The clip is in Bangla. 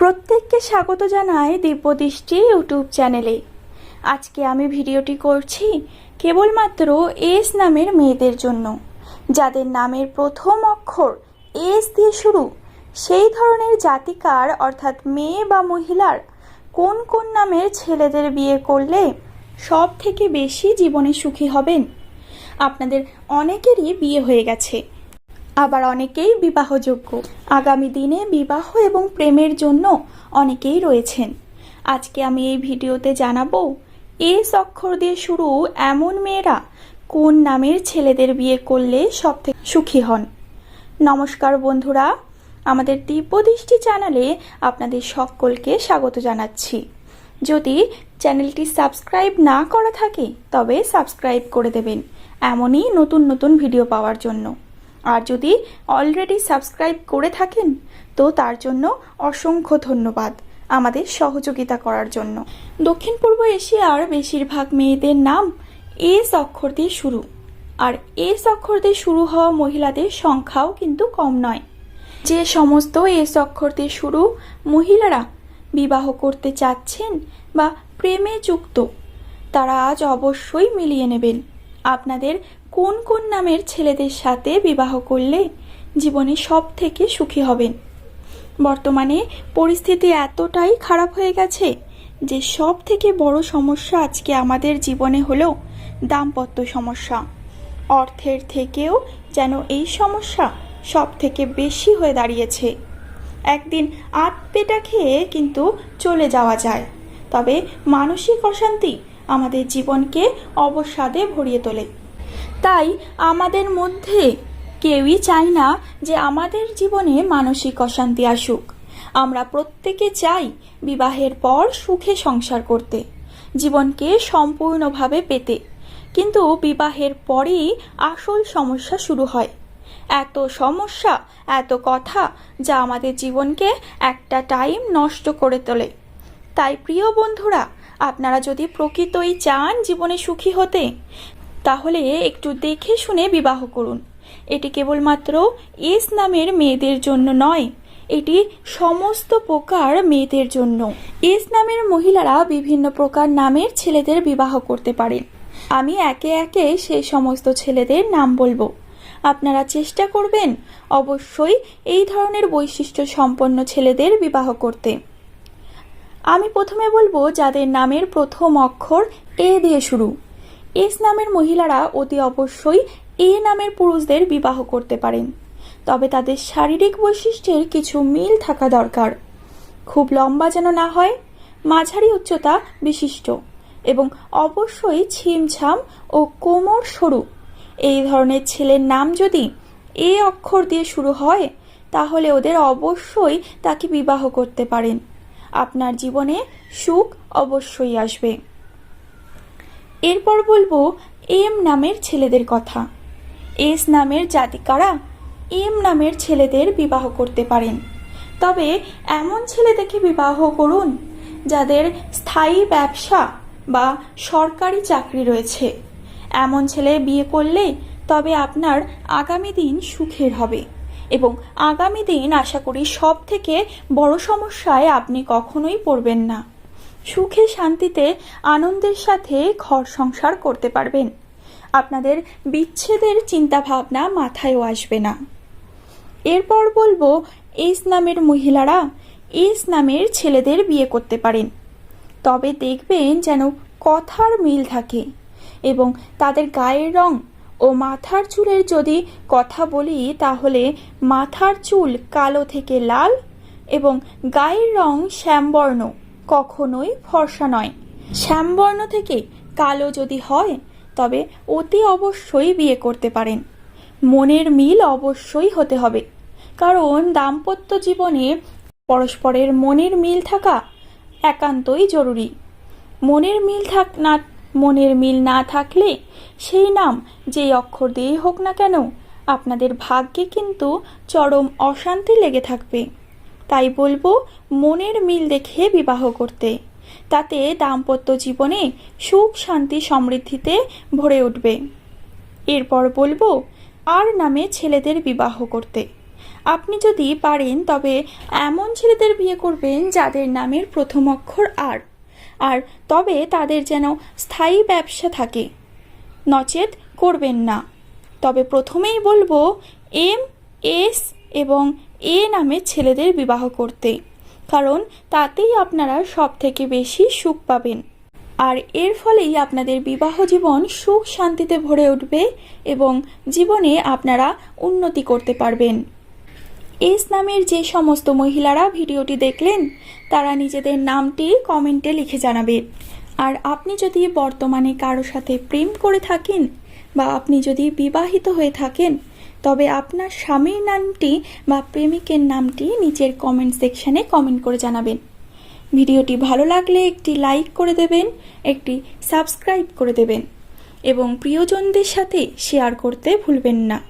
প্রত্যেককে স্বাগত জানাই দিব্যদৃষ্টি ইউটিউব চ্যানেলে। আজকে আমি ভিডিওটি করছি কেবলমাত্র এস নামের মেয়েদের জন্য। যাদের নামের প্রথম অক্ষর এস দিয়ে শুরু, সেই ধরনের জাতিকার, অর্থাৎ মেয়ে বা মহিলার, কোন কোন নামের ছেলেদের বিয়ে করলে সব থেকে বেশি জীবনে সুখী হবেন? আপনাদের অনেকেরই বিয়ে হয়ে গেছে। আবার অনেকেই বিবাহযোগ্য। আগামী দিনে বিবাহ এবং প্রেমের জন্য অনেকেই রয়েছেন। আজকে আমি এই ভিডিওতে জানাব এস অক্ষর দিয়ে শুরু এমন মেয়েরা কোন নামের ছেলেদের বিয়ে করলে সব থেকে সুখী হন। নমস্কার বন্ধুরা, আমাদের দিব্যদৃষ্টি চ্যানেলে আপনাদের সকলকে স্বাগত জানাচ্ছি। যদি চ্যানেলটি সাবস্ক্রাইব না করা থাকে, তবে সাবস্ক্রাইব করে দেবেন। এমনই নতুন নতুন ভিডিও পাওয়ার জন্য। আর যদি অলরেডি সাবস্ক্রাইব করে থাকেন, তো তার জন্য অসংখ্য ধন্যবাদ আমাদের সহযোগিতা করার জন্য। দক্ষিণ পূর্ব এশিয়ার বেশিরভাগ মেয়েদের নাম এস অক্ষর দিয়ে শুরু। আর এস অক্ষর দিয়ে শুরু হওয়া মহিলাদের সংখ্যাও কিন্তু কম নয়। যে সমস্ত এস অক্ষর দিয়ে শুরু মহিলারা বিবাহ করতে চাচ্ছেন বা প্রেমে যুক্ত, তারা আজ অবশ্যই মিলিয়ে নেবেন। আপনাদের কোন কোন নামের ছেলেদের সাথে বিবাহ করলে জীবনে সব থেকে সুখী হবেন? বর্তমানে পরিস্থিতি এতটাই খারাপ হয়ে গেছে যে সব থেকে বড় সমস্যা আজকে আমাদের জীবনে হলো দাম্পত্য সমস্যা। অর্থের থেকেও যেন এই সমস্যা সব থেকে বেশি হয়ে দাঁড়িয়েছে। একদিন আট পেটা খেয়ে কিন্তু চলে যাওয়া যায়। তবে মানসিক অশান্তি আমাদের জীবনকে অবসাদে ভরিয়ে তোলে। তাই আমাদের মধ্যে কেউই চায় না যে আমাদের জীবনে মানসিক অশান্তি আসুক। আমরা প্রত্যেকে চাই বিবাহের পর সুখে সংসার করতে, জীবনকে সম্পূর্ণভাবে পেতে। কিন্তু বিবাহের পরেই আসল সমস্যা শুরু হয়। এত সমস্যা, এত কথা যা আমাদের জীবনকে একটা টাইম নষ্ট করে তোলে। তাই প্রিয় বন্ধুরা আপনারা যদি প্রকৃতই চান জীবনে সুখী হতে, তাহলে একটু দেখে শুনে বিবাহ করুন। এটি কেবলমাত্র এস নামের মেয়েদের জন্য নয়, এটি সমস্ত প্রকার মেয়েদের জন্য। এস নামের মহিলারা বিভিন্ন প্রকার নামের ছেলেদের বিবাহ করতে পারেন আমি একে একে সেই সমস্ত ছেলেদের নাম বলব। আপনারা চেষ্টা করবেন অবশ্যই এই ধরনের বৈশিষ্ট্য সম্পন্ন ছেলেদের বিবাহ করতে। আমি প্রথমে বলব যাদের নামের প্রথম অক্ষর এ দিয়ে শুরু। এস নামের মহিলারা অতি অবশ্যই এ নামের পুরুষদের বিবাহ করতে পারেন। তবে তাদের শারীরিক বৈশিষ্ট্যের কিছু মিল থাকা দরকার। খুব লম্বা যেন না হয়, মাঝারি উচ্চতা বিশিষ্ট এবং অবশ্যই ছিমছাম ও কোমর সরু। এই ধরনের ছেলের নাম যদি এ অক্ষর দিয়ে শুরু হয়, তাহলে ওদের অবশ্যই তাকে বিবাহ করতে পারেন। আপনার জীবনে সুখ অবশ্যই আসবে। এরপর বলব এম নামের ছেলেদের কথা। এস নামের জাতিকারা এম নামের ছেলেদের বিবাহ করতে পারেন। তবে এমন ছেলে দেখে বিবাহ করুন যাদের স্থায়ী ব্যবসা বা সরকারি চাকরি রয়েছে। এমন ছেলে বিয়ে করলে তবে আপনার আগামী দিন সুখের হবে। এবং আগামী দিন আশা করি সব থেকে বড় সমস্যায় আপনি কখনোই পড়বেন না। সুখে শান্তিতে আনন্দের সাথে ঘর সংসার করতে পারবেন। আপনাদের বিচ্ছেদের চিন্তাভাবনা মাথায়ও আসবে না। এরপর বলব, এস নামের মহিলারা এস নামের ছেলেদের বিয়ে করতে পারেন। তবে দেখবেন যেন কথার মিল থাকে এবং তাদের গায়ের রং ও মাথার চুলের যদি কথা বলি, তাহলে মাথার চুল কালো থেকে লাল এবং গায়ের রং শ্যামবর্ণ, কখনোই ফর্সা নয়। শ্যামবর্ণ থেকে কালো যদি হয়, তবে অতি অবশ্যই বিয়ে করতে পারেন। মনের মিল অবশ্যই হতে হবে, কারণ দাম্পত্য জীবনে পরস্পরের মনের মিল থাকা একান্তই জরুরি। মনের মিল থাক, না মনের মিল না থাকলে সেই নাম যেই অক্ষর দিয়ে হোক না কেন, আপনাদের ভাগ্যে কিন্তু চরম অশান্তি লেগে থাকবে। তাই বলব, মনের মিল দেখে বিবাহ করতে। তাতে দাম্পত্য জীবনে সুখ, শান্তি, সমৃদ্ধিতে ভরে উঠবে। এরপর বলব, আর নামে ছেলেদের বিবাহ করতে। আপনি যদি পারেন, তবে এমন ছেলেদের বিয়ে করবেন যাদের নামের প্রথম অক্ষর আর আর তবে তাদের যেন স্থায়ী ব্যবসা থাকে। নচেত করবেন না। তবে প্রথমেই বলব, এম, এস এবং এ নামের ছেলেদের বিবাহ করতে। কারণ তাতেই আপনারা সব থেকে বেশি সুখ পাবেন। আর এর ফলেই আপনাদের বিবাহ জীবন সুখ শান্তিতে ভরে উঠবে এবং জীবনে আপনারা উন্নতি করতে পারবেন। এস নামের যে সমস্ত মহিলারা ভিডিওটি দেখলেন, তারা নিজেদের নামটি কমেন্টে লিখে জানাবেন আর আপনি যদি বর্তমানে কারও সাথে প্রেম করে থাকেন বা আপনি যদি বিবাহিত হয়ে থাকেন, তবে আপনার স্বামীর নামটি বা প্রেমিকের নামটি নিচের কমেন্ট সেকশানে কমেন্ট করে জানাবেন। ভিডিওটি ভালো লাগলে একটি লাইক করে দেবেন, একটি সাবস্ক্রাইব করে দেবেন। এবং প্রিয়জনদের সাথে শেয়ার করতে ভুলবেন না।